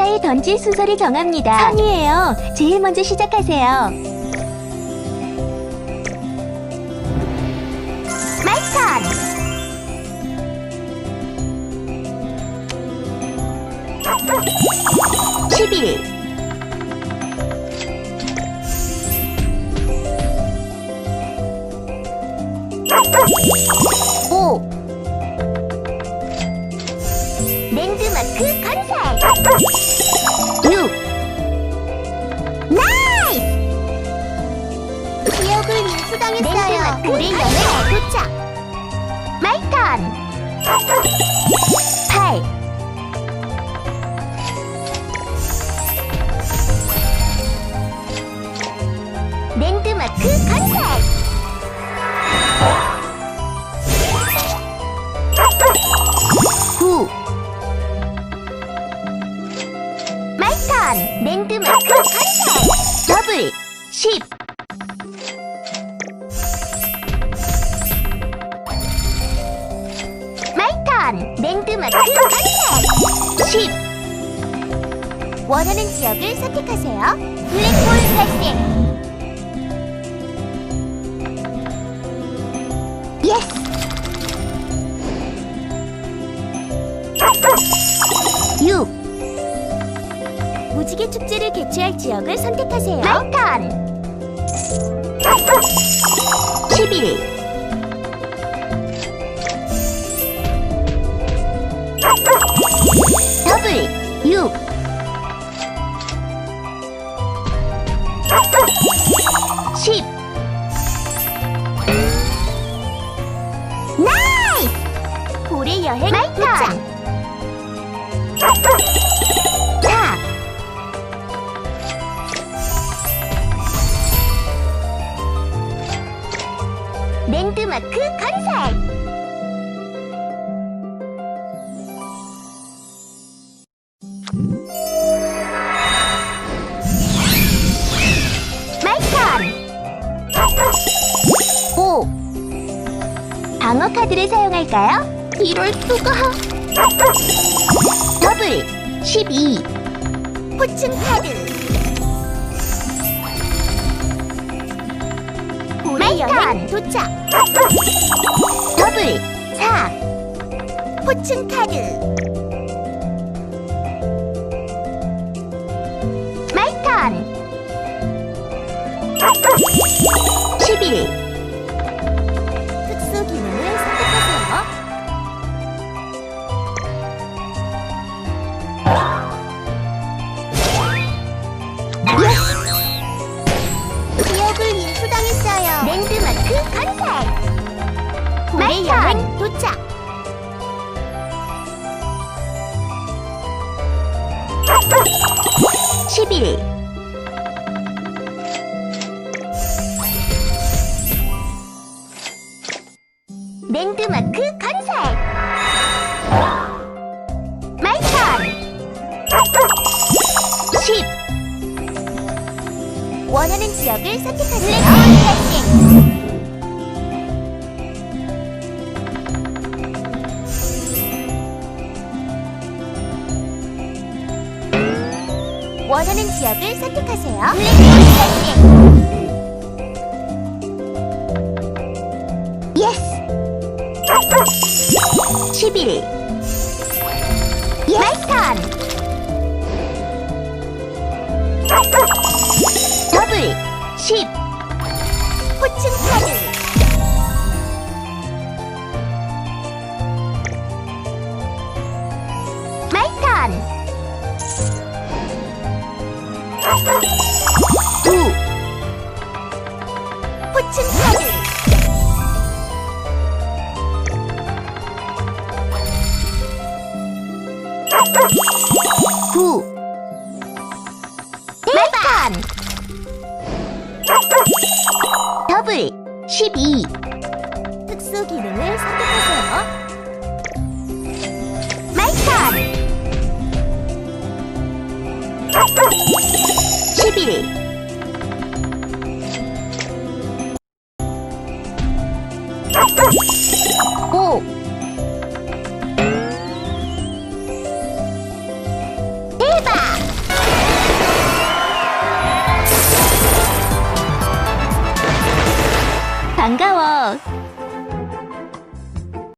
무사히 던질 순서를 정합니다. 선이에요. 제일 먼저 시작하세요. 마이턴! 11 5 랜드마크 건설 인수당했어요. 우리 여행 도착. 마이턴. 8 랜드마크 건설 구. 마이턴. 랜드마크 건설 더블. 10 랜드마크 건설 10 원하는 지역을 선택하세요. 블랙홀 발생! 예스! 6 무지개 축제를 개최할 지역을 선택하세요. 마이턴! 11 랜드마크 건설 마이턴. 5 방어 카드를 사용할까요? 이럴 수가. 더블 12 포춘 카드 고래 여행 도착. 더블 4 포춘 카드 10일. 랜드마크 건설 마이턴 10 원하는 지역을 선택하세요. 블랙 아, 네. 원하는 지역을 선택하세요. 블랙홀 예스. 11 마이턴 더블 10 포춘 카드 포춘 카드 구. 마이턴 더블 12 특수 기능을 선택하세요 반가워.